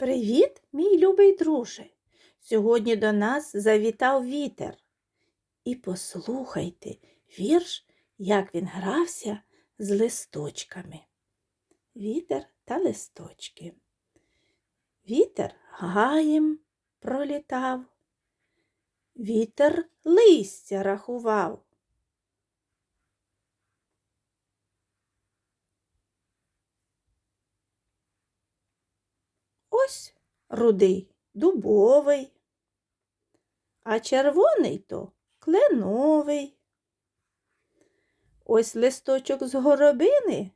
Привіт, мій любий друже! Сьогодні до нас завітав вітер. І послухайте вірш, як він грався з листочками. Вітер та листочки. Вітер гаєм пролітав, вітер листя рахував. Ось рудий дубовий, а червоний то кленовий. Ось листочок з горобини,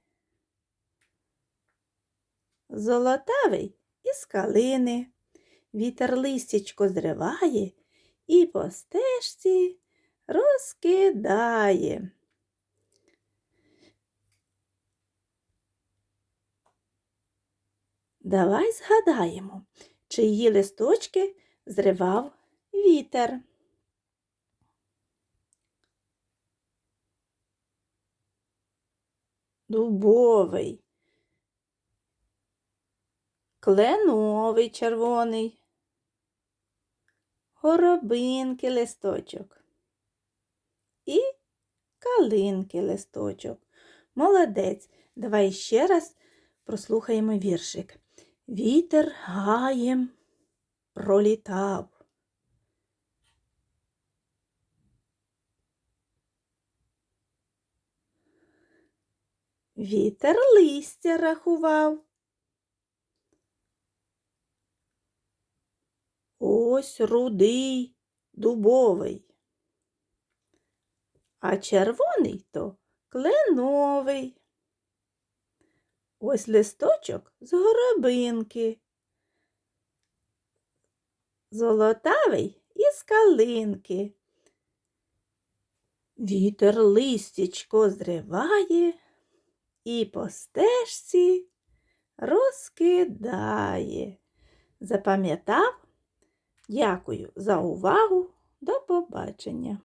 золотавий із калини. Вітер листячко зриває і по стежці розкидає. Давай згадаємо, чиї листочки зривав вітер. Дубовий, кленовий червоний, горобинки листочок і калинки листочок. Молодець. Давай ще раз прослухаємо віршик. Вітер гаєм пролітав. Вітер листя рахував. Ось рудий дубовий, а червоний то кленовий. Ось листочок з горобинки, золотавий із калинки. Вітер листячко зриває і по стежці розкидає. Запам'ятав? Дякую за увагу. До побачення!